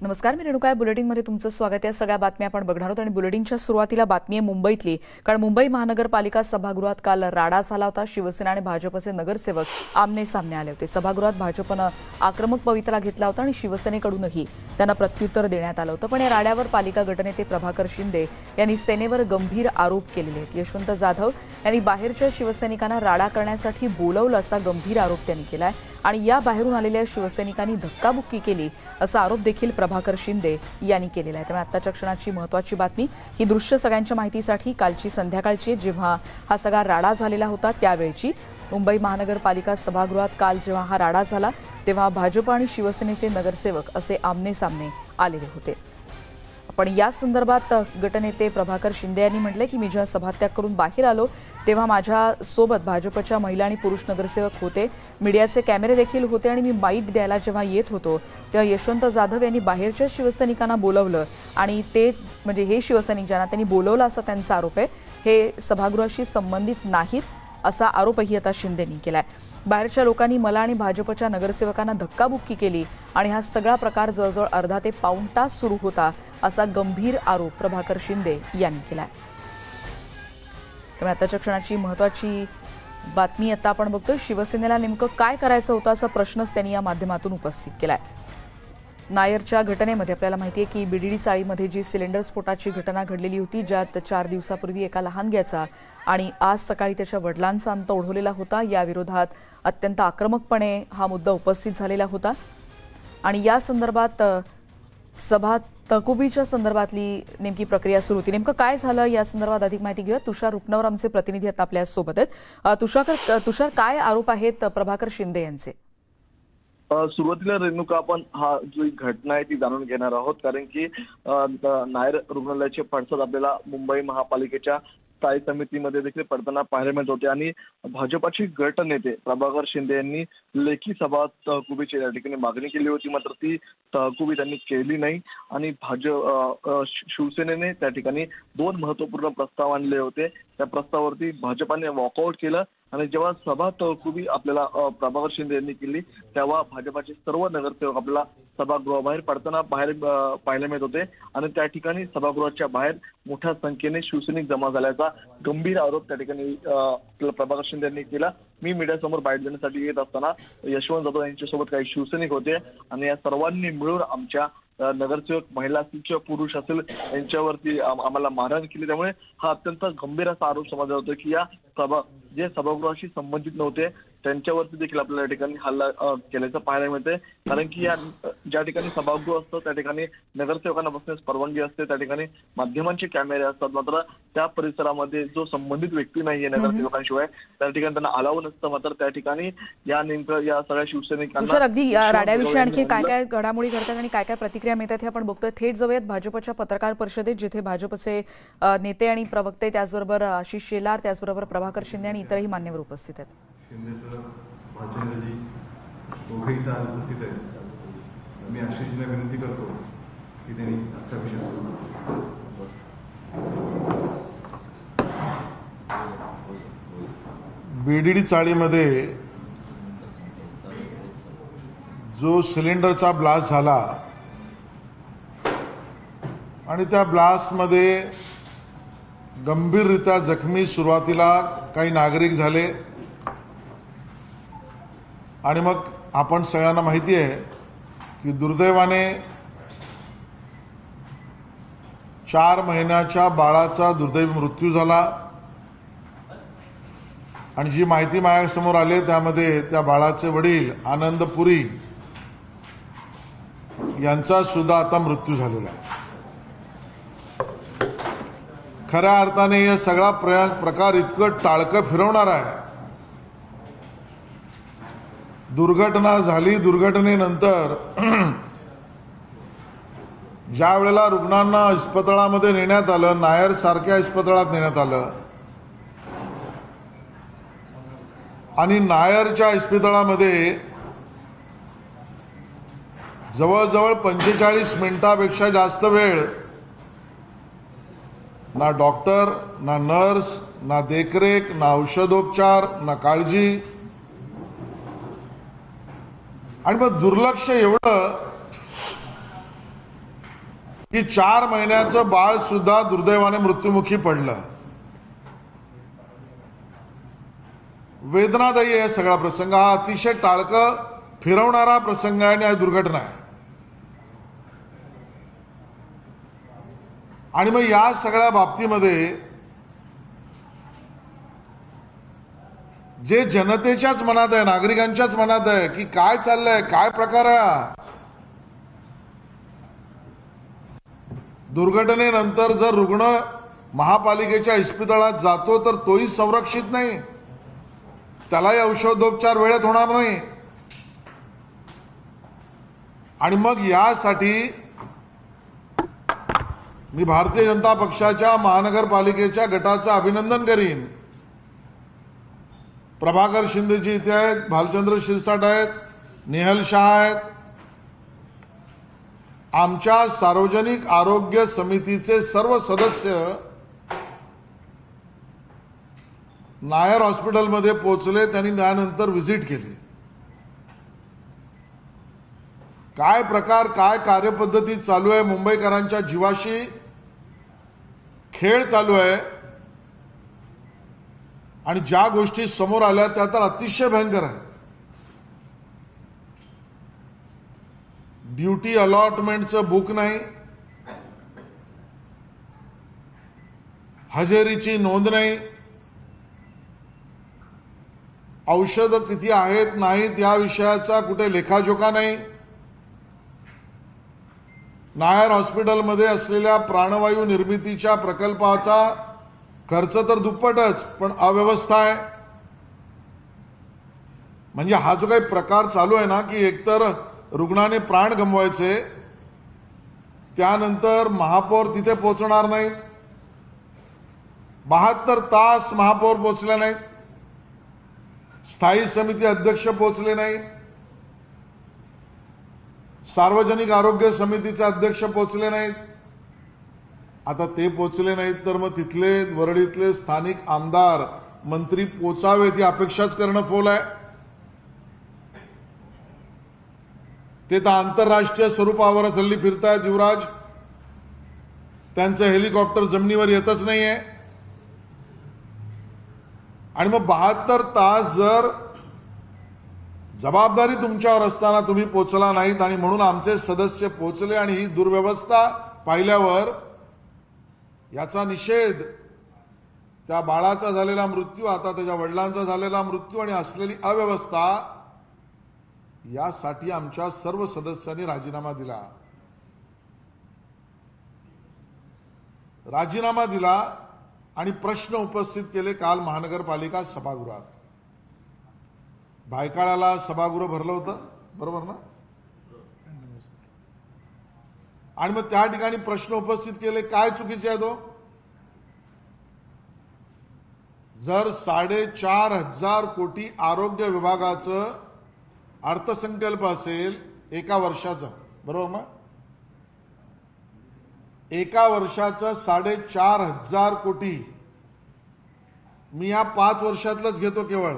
नमस्कार मी रेणुका बुलेटिनमध्ये तुमचं स्वागत. आहे सगळ्या बातम्या आपण बघणार आहोत. आणि बुलेटिनच्या सुरुवातीला बातमी आहे मुंबईतली. कारण मुंबई महानगरपालिका सभागृहात काल राडा झाला होता. शिवसेना आणि भाजपचे नगरसेवक आमने सामने आले होते. सभागृहात भाजपनं आक्रमक पवित्रा घेतला होता आणि शिवसेनेकडूनही त्यांना प्रत्युत्तर देण्यात आलं होतं. पण या राड्यावर पालिका गटनेते प्रभाकर शिंदे यांनी सेनेवर गंभीर आरोप केलेले आहेत. यशवंत जाधव यांनी बाहेरच्या शिवसैनिकांना राडा करण्यासाठी बोलवलं असा गंभीर आरोप त्यांनी केला आहे आणि या बाहेरून आलेल्या शिवसैनिकांनी धक्काबुक्की केली असा आरोप देखील प्रभाकर शिंदे यांनी केलेला आहे. त्यामुळे आत्ताच्या क्षणाची महत्वाची बातमी ही दृश्य सगळ्यांच्या माहितीसाठी कालची संध्याकाळची जेव्हा हा सगळा राडा झालेला होता त्यावेळची मुंबई महानगरपालिका सभागृहात काल जेव्हा हा राडा झाला तेव्हा भाजप आणि शिवसेनेचे नगरसेवक असे आमने सामने आलेले होते. पण या संदर्भात गटनेते प्रभाकर शिंदे यांनी म्हटलं की मी जेव्हा सभात्याग करून बाहेर आलो तेव्हा माझ्या सोबत भाजपच्या महिला आणि पुरुष नगरसेवक होते. मीडियाचे कॅमेरे देखील होते आणि मी बाईट द्यायला जेव्हा येत होतो तेव्हा यशवंत जाधव यांनी बाहेरच्या शिवसैनिकांना बोलवलं आणि ते म्हणजे हे शिवसैनिक ज्यांना त्यांनी बोलवलं असा त्यांचा आरोप आहे हे सभागृहाशी संबंधित नाहीत असा आरोपही आता शिंदेनी आहे बाहेरच्या लोकांनी मला आणि भाजपच्या नगरसेवकांना धक्काबुक्की केली आणि हा सगळा प्रकार जवळजवळ अर्धा ते पाऊण तास सुरू होता असा गंभीर आरोप प्रभाकर शिंदे यांनी केलाय. त्यामुळे आताच्या क्षणाची महत्वाची बातमी आता आपण बघतोय. शिवसेनेला नेमकं काय करायचं होतं असा प्रश्नच त्यांनी या माध्यमातून उपस्थित केलाय. नायरच्या घटनेमध्ये आपल्याला माहिती आहे की बीडीडी चाळीमध्ये जी सिलेंडर स्फोटाची घटना घडलेली होती ज्यात चार दिवसापूर्वी एका लहानग्याचा आणि आज सकाळी त्याच्या वडिलांचा अंत ओढवलेला होता. या विरोधात अत्यंत आक्रमकपणे हा मुद्दा उपस्थित झालेला होता. आणि या संदर्भात सभा तकुबीच्या संदर्भातली नेमकी प्रक्रिया सुरू होती. नेमकं काय झालं या संदर्भात अधिक माहिती घेऊया तुषार रुपनवर आमचे प्रतिनिधी आता आपल्यासोबत आहेत. तुषार तुषार काय आरोप आहेत प्रभाकर शिंदे यांचे? सुरुवातीला रेणुका आपण हा जी घटना आहे ती जाणून घेणार आहोत. कारण की नायर रुग्णालयाचे पडसाद आपल्याला मुंबई महापालिकेच्या स्थायी समितीमध्ये देखील पडताना पाहायला मिळत होते आणि भाजपाचे गट नेते प्रभाकर शिंदे यांनी लेखी सभा तहकुबीची या ठिकाणी मागणी केली होती मात्र ती तहकुबी त्यांनी केली नाही. आणि भाजप शिवसेनेने त्या ठिकाणी दोन महत्त्वपूर्ण प्रस्ताव आणले होते. त्या प्रस्तावावरती भाजपाने वॉकआउट केलं. आणि जेव्हा सभा तहकुबी आपल्याला प्रभाकर शिंदे यांनी केली तेव्हा भाजपाचे सर्व नगरसेवक आपल्याला सभागृहाबाहेर पडताना बाहेर पाहायला मिळत होते. आणि त्या ठिकाणी सभागृहाच्या बाहेर मोठ्या संख्येने शिवसैनिक जमा झाल्याचा गंभीर आरोप त्या ठिकाणी प्रभाकर शिंदे यांनी केला. मी मीडियासमोर बाहेर देण्यासाठी येत असताना यशवंत जाधव यांच्यासोबत काही शिवसैनिक होते. आणि या सर्वांनी मिळून आमच्या नगरसेवक महिला असतील किंवा पुरुष असेल यांच्यावरती आम्हाला मारहाण केली. त्यामुळे हा अत्यंत गंभीर असा आरोप समजला होतो की या सभा जे सभागृहाशी संबंधित नव्हते त्यांच्यावरती देखील आपल्याला या ठिकाणी हल्ला केल्याचं पाहायला मिळते कारण की या ज्या ठिकाणी सभागृह असतं त्या ठिकाणी नगरसेवकांना बसण्यास परवानगी असते त्या ठिकाणी माध्यमांचे कॅमेरे असतात मात्र त्या परिसरामध्ये जो संबंधित व्यक्ती नाहीये नगरसेवकांशिवाय त्या ठिकाणी त्यांना अलाव नसतं मात्र त्या ठिकाणी या नेमकं या सगळ्या शिवसैनिकांना अगदी या राड्याविषयी आणखी काय काय घडामोडी घडतात आणि काय काय प्रतिक्रिया मिळतात हे आपण बघतोय. थेट जाऊयात भाजपच्या पत्रकार परिषदेत जिथे भाजपचे नेते आणि प्रवक्ते त्याचबरोबर आशिष शेलार त्याचबरोबर प्रभाकर शिंदे आणि इतरही मान्यवर उपस्थित आहेत. शिंदे सर भाचंद्रजी दोघेही इथं आज उपस्थित आहेत. मी आशिषजींना विनंती करतो की त्यांनी आजचा विषय सुरू बीडीडी चाळीमध्ये जो सिलेंडरचा ब्लास्ट झाला आणि त्या ब्लास्टमध्ये गंभीररित्या जखमी सुरुवातीला काही नागरिक झाले. आणि मग आपण सगळ्यांना माहिती आहे की दुर्दैवाने चार महिन्याच्या बाळाचा दुर्दैवी मृत्यू झाला. आणि जी माहिती माझ्यासमोर आली त्यामध्ये त्या बाळाचे वडील आनंद पुरी यांचा सुद्धा आता मृत्यू झालेला आहे. खऱ्या अर्थाने या सगळा प्रया प्रकार इतकं टाळकं फिरवणार आहे. दुर्घटना झाली दुर्घटनेनंतर ज्या वेळेला रुग्णांना इस्पतळामध्ये नेण्यात आलं नायर सारख्या इस्पतळात नेण्यात आलं आणि नायरच्या इस्पितळामध्ये जवळजवळ पंचेचाळीस मिनिटापेक्षा जास्त वेळ ना डॉक्टर ना नर्स ना देखरेख ना औषधोपचार ना काळजी आणि मग दुर्लक्ष एवढं की चार महिन्याचं बाळ सुद्धा दुर्दैवाने मृत्युमुखी पडलं. वेदनादायी आहे सगळा प्रसंग. हा अतिशय टाळकं फिरवणारा प्रसंग आहे आणि दुर्घटना आहे. आणि मग या सगळ्या बाबतीमध्ये जे जनतेच्याच मनात आहे नागरिकांच्याच मनात आहे की काय चाललंय काय प्रकार आहे दुर्घटनेनंतर जर रुग्ण महापालिकेच्या इस्पितळात जातो तर तोही संरक्षित नाही. त्यालाही औषधोपचार वेळेत होणार नाही. आणि मग यासाठी मी भारतीय जनता पक्षाच्या महानगरपालिकेच्या गटाचं अभिनंदन करीन. प्रभाकर शिंदेजी इथे आहेत भालचंद्र शिरसाट आहेत निहल शाह आहेत. आमच्या सार्वजनिक आरोग्य समितीचे सर्व सदस्य नायर हॉस्पिटलमध्ये पोहोचले त्यांनी त्यानंतर व्हिजिट केली. काय प्रकार काय कार्यपद्धती चालू आहे? मुंबईकरांच्या जीवाशी खेळ चालू आहे. आणि ज्या गोष्टी समोर आल्या त्या तर अतिशय भयंकर आहेत. ड्युटी अलॉटमेंटचं बुक नाही. हजेरीची नोंद नाही. औषधं किती आहेत नाहीत या विषयाचा कुठे लेखाजोखा नाही. नायर हॉस्पिटलमध्ये असलेल्या प्राणवायू निर्मितीच्या प्रकल्पाचा खर्च तर दुप्पटच पण अव्यवस्था आहे. म्हणजे हा जो काही प्रकार चालू आहे ना की एकतर रुग्णाने प्राण गमवायचे त्यानंतर महापौर तिथे पोचणार नाहीत. बहात्तर तास महापौर पोचले नाहीत. स्थायी समिती अध्यक्ष पोहोचले नाही सार्वजनिक आरोग्य समितीचे अध्यक्ष पोहोचले नाहीत. आता ते पोचले नाहीत तर मग तिथले वरळीतले स्थानिक आमदार मंत्री पोचावेत ही अपेक्षाच करणं फोल आहे. ते तर आंतरराष्ट्रीय स्वरूपावरच हल्ली फिरतायत युवराज. त्यांचं हेलिकॉप्टर जमिनीवर येतच नाहीये. आणि मग बहात्तर तास जर जबाबदारी तुमच्यावर असताना तुम्ही पोचला नाहीत आणि म्हणून आमचे सदस्य पोचले आणि ही दुर्व्यवस्था पाहिल्यावर याचा निषेध. त्या बाळाचा झालेला मृत्यू आता त्याच्या वडिलांचा झालेला मृत्यू आणि असलेली अव्यवस्था यासाठी आमच्या सर्व सदस्यांनी राजीनामा दिला. राजीनामा दिला आणि प्रश्न उपस्थित केले काल महानगरपालिका सभागृहात. भायकाळाला सभागृह भरलं होतं बरोबर ना? आणि मग त्या ठिकाणी प्रश्न उपस्थित केले काय चुकीचे आहे तो? जर साडेचार हजार कोटी आरोग्य विभागाचं अर्थसंकल्प असेल एका वर्षाचा बरोबर ना एका वर्षाचं साडेचार हजार कोटी. मी या पाच वर्षातलंच घेतो केवळ.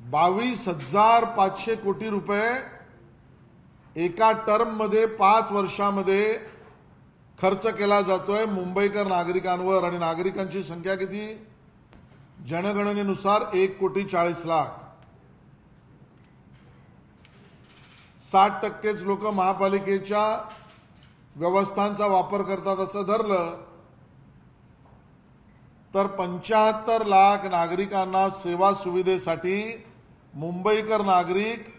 बावीस हजार पाचशे कोटी रुपये एका टर्ममध्ये पाच वर्षामध्ये खर्च केला जातोय मुंबईकर नागरिकांवर आणि नागरिकांची संख्या किती? जनगणनेनुसार एक कोटी चाळीस लाख. साठ टक्केच लोक महापालिकेच्या व्यवस्थांचा वापर करतात असं धरलं तर पंच्याहत्तर लाख नागरिकांना सेवा सुविधेसाठी मुंबईकर नागरिक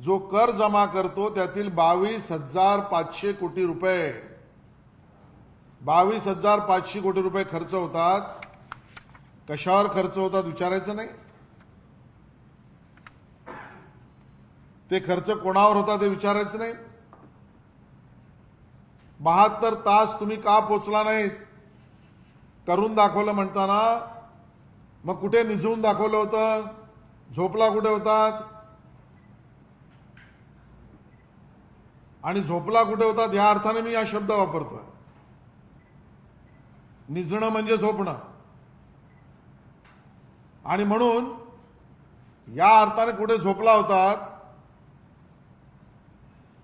जो कर जमा करतो त्यातील बावीस हजार पाचशे कोटी रुपये. बावीस हजार पाचशे कोटी रुपये खर्च होतात. कशावर खर्च होतात विचारायचं नाही. ते खर्च कोणावर होता ते विचारायचं नाही. बहात्तर तास तुम्ही का पोचला नाहीत? करून दाखवलं म्हणताना मग कुठे निजवून दाखवलं होतं? झोपला कुठे होतात? आणि झोपला कुठे होतात या अर्थाने मी हा शब्द वापरतोय. निजणं म्हणजे झोपणं. आणि म्हणून या अर्थाने कुठे झोपला होतात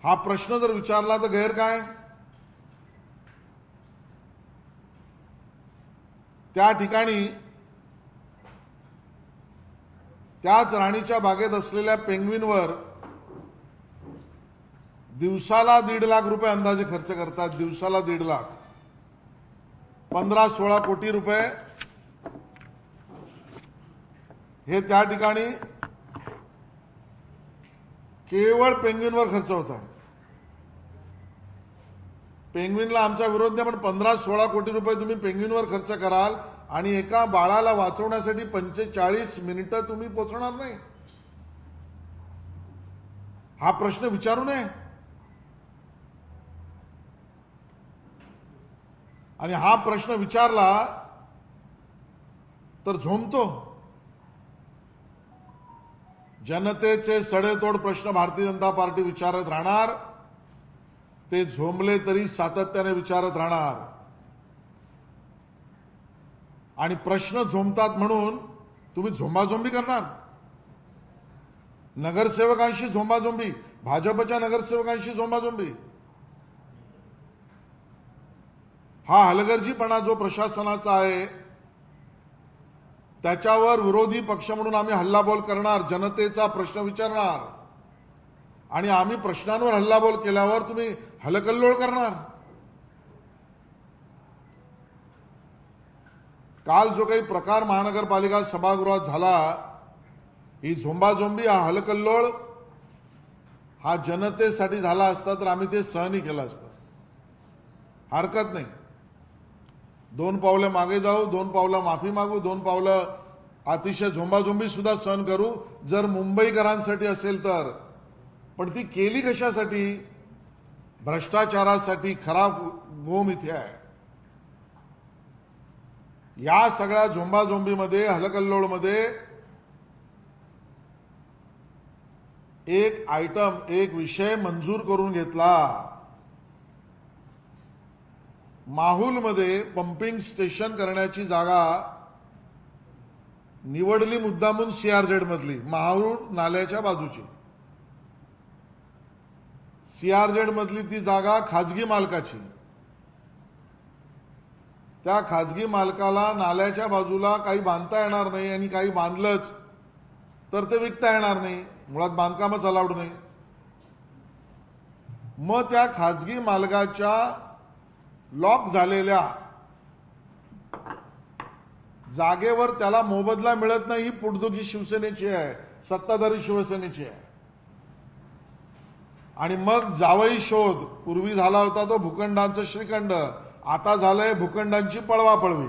हा प्रश्न जर विचारला तर गैर काय? त्या ठिकाणी त्याच राणीच्या बागेत असलेल्या पेंग्विनवर दिवसाला दीड लाख रुपये अंदाजे खर्च करतात दिवसाला दीड लाख. पंधरा सोळा कोटी रुपये. हे त्या ठिकाणी केवळ पेंग्विनवर खर्च होत आहे. पेंग्विनला आमचा विरोध नाही पण पंधरा सोळा कोटी रुपये तुम्ही पेंग्विनवर खर्च कराल आणि एका बाळाला वाचवण्यासाठी पंचेचाळीस मिनिटं तुम्ही पोचणार नाही. हा प्रश्न विचारू नये. आणि हा प्रश्न विचारला तर झोंबतो. जनतेचे सडेतोड प्रश्न भारतीय जनता पार्टी विचारत राहणार. ते झोंबले तरी सातत्याने विचारत राहणार. आणि प्रश्न झोंबतात म्हणून तुम्ही झोंबाझोंबी करणार. नगरसेवकांशी झोंबाझोंबी भाजपच्या नगरसेवकांशी झोंबाझोंबी. हा हलगर्जीपणा जो प्रशासनाचा आहे त्याच्यावर विरोधी पक्ष म्हणून आम्ही हल्लाबोल करणार जनतेचा प्रश्न विचारणार. आणि आम्ही प्रश्नांवर हल्लाबोल केल्यावर तुम्ही हलकल्लोळ करणार. काल जो काही प्रकार महानगरपालिका सभागृहात झाला ही झोंबाझोंबी हा हलकल्लोळ हा जनतेसाठी झाला असता तर आम्ही ते सहनही केलं असतं. हरकत नाही. दोन पावलं मागे जाऊ दोन पावलं माफी मागू दोन पावलं अतिशय झोंबाझोंबी सुद्धा सहन करू. जर मुंबईकरांसाठी असेल तर. पण ती केली कशासाठी? भ्रष्टाचारासाठी खराब गोम इथे आहे. या सगळ्या झोंबाझोंबीमध्ये हलकल्लोळमध्ये एक आयटम एक विषय मंजूर करून घेतला. माहूलमध्ये पंपिंग स्टेशन करण्याची जागा निवडली मुद्दामून सीआरझेड मधली माहूर नाल्याच्या बाजूची. सीआरझेड मधली ती जागा खाजगी मालकाची. त्या खाजगी मालकाला नाल्याच्या बाजूला काही बांधता येणार नाही आणि काही बांधलंच तर ते विकता येणार नाही. मुळात बांधकामच अलाउड नाही. मग त्या खाजगी मालकाच्या लॉक झालेल्या जागेवर त्याला मोबदला मिळत नाही ही पोटदुखी शिवसेनेची आहे सत्ताधारी शिवसेनेची आहे. आणि मग जावई शोध पूर्वी झाला होता तो भूखंडांचं श्रीखंड आता झालंय भूखंडांची पळवापळवी.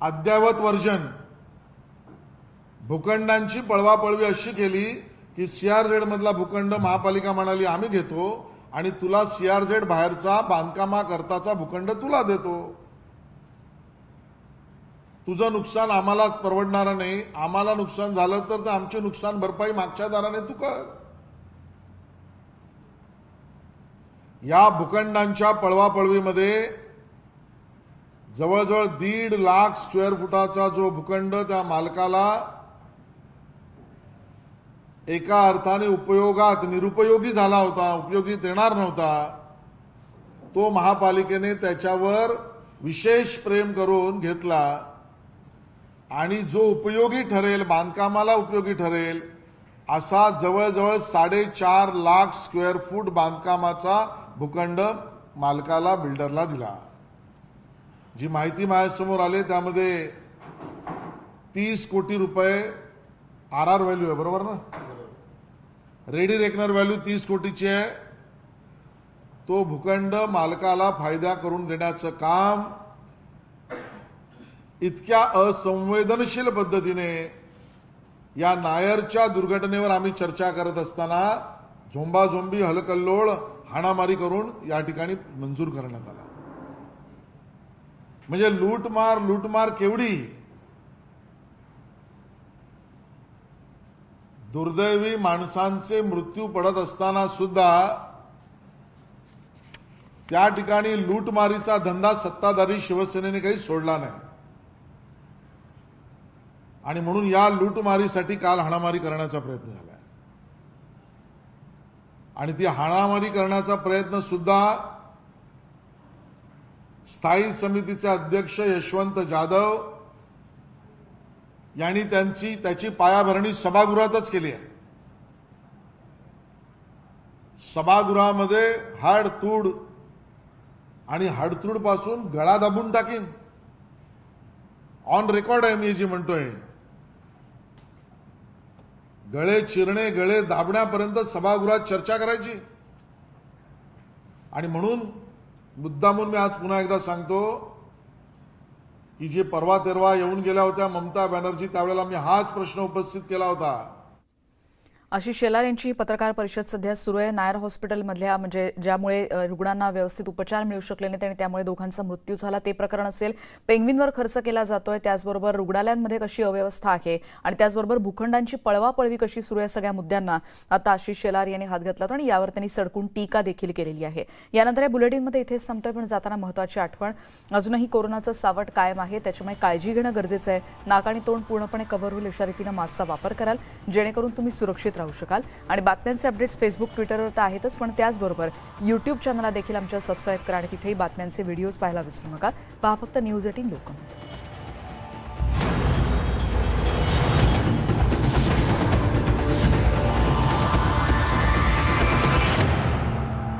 अद्ययावत वर्जन. भूखंडांची पळवापळवी अशी केली की सीआरझेड मधला भूखंड महापालिका म्हणाली आम्ही घेतो आणि तुला सीआरझेड बाहेरचा बांधकामाकरताचा भूखंड तुला देतो. तुझं नुकसान आम्हाला परवडणारं नाही. आम्हाला नुकसान झालं तर ते आमची नुकसान भरपाई मागच्या दाराने तू कर. या भूखंडांच्या पळवापळवीमध्ये जवळजवळ दीड लाख स्क्वेअर फुटाचा जो भूखंड त्या मालकाला एका अर्थाने उपयोगात निरुपयोगी झाला होता उपयोगीत येणार नव्हता तो महापालिकेने त्याच्यावर विशेष प्रेम करून घेतला. आणि जो उपयोगी ठरेल बांधकामाला उपयोगी ठरेल असा जवळजवळ साडेचार लाख स्क्वेअर फूट बांधकामाचा भूखंड मालकाला बिल्डरला दिला. जी माहिती माझ्यासमोर आली त्यामध्ये तीस कोटी रुपये आर आर व्हॅल्यू आहे बरोबर ना? रेडी रेकनर व्हॅल्यू तीस कोटीची आहे. तो भूखंड मालकाला फायदा करून देण्याचं काम इतक्या असंवेदनशील पद्धतीने या नायरच्या दुर्घटनेवर आम्ही चर्चा करत असताना झोंबाझोंबी हलकल्लोळ हाणामारी करून या ठिकाणी मंजूर करण्यात आला. म्हणजे लूटमार लूटमार केवढी दुर्दैवी माणसांचे मृत्यू पडत असताना सुद्धा त्या ठिकाणी लूटमारीचा धंदा सत्ताधारी शिवसेनेने काही सोडला नाही. आणि म्हणून या लूटमारीसाठी काल हाणामारी करण्याचा प्रयत्न झाला आणि ती हाणामारी करण्याचा प्रयत्न सुद्धा स्थायी समितीचे अध्यक्ष यशवंत जाधव यांनी त्यांची त्याची पायाभरणी सभागृहातच केली आहे. सभागृहामध्ये हाडतूड आणि हाडतूडपासून गळा दाबून टाकीन. ऑन रेकॉर्ड आहे मी जी म्हणतोय. गळे चिरणे गळे दाबण्यापर्यंत सभागृहात चर्चा करायची. आणि म्हणून मुद्दामून मी आज पुन्हा एकदा सांगतो की जे परवा तेरवा येऊन गेल्या होत्या ममता बॅनर्जी त्यावेळेला मी हाच प्रश्न उपस्थित केला होता. आशिष शेलार यांची पत्रकार परिषद सध्या सुरू आहे. नायर हॉस्पिटलमधल्या म्हणजे ज्यामुळे रुग्णांना व्यवस्थित उपचार मिळू शकले नाहीत आणि त्यामुळे दोघांचा मृत्यू झाला. ते प्रकरण असेल पेंग्विनवर खर्च केला जातोय. त्याचबरोबर रुग्णालयांमध्ये कशी अव्यवस्था आहे आणि त्याचबरोबर भूखंडांची पळवापळवी कशी सुरू आहे सगळ्या मुद्द्यांना आता आशिष शेलार यांनी हात घातला होता आणि यावर त्यांनी सडकून टीका देखील केलेली आहे. यानंतर या बुलेटिनमध्ये इथेच संपतोय पण जाताना महत्वाची आठवण अजूनही कोरोनाचं सावट कायम आहे. त्याच्यामुळे काळजी घेणं गरजेचं आहे. नाक आणि तोंड पूर्णपणे कव्हर होईल अशा रीतीनं मास्कचा वापर कराल. जेणेकरून तुम्ही सुरक्षित राहा राहू शकाल. आणि बातम्यांचे अपडेट्स फेसबुक ट्विटरवर तर आहेतच पण त्याचबरोबर यूट्यूब चॅनलला देखील आमच्या सबस्क्राईब करा आणि तिथेही बातम्यांचे व्हिडिओज पाहायला विसरू नका. पहा फक्त न्यूज एटीन लोकमत.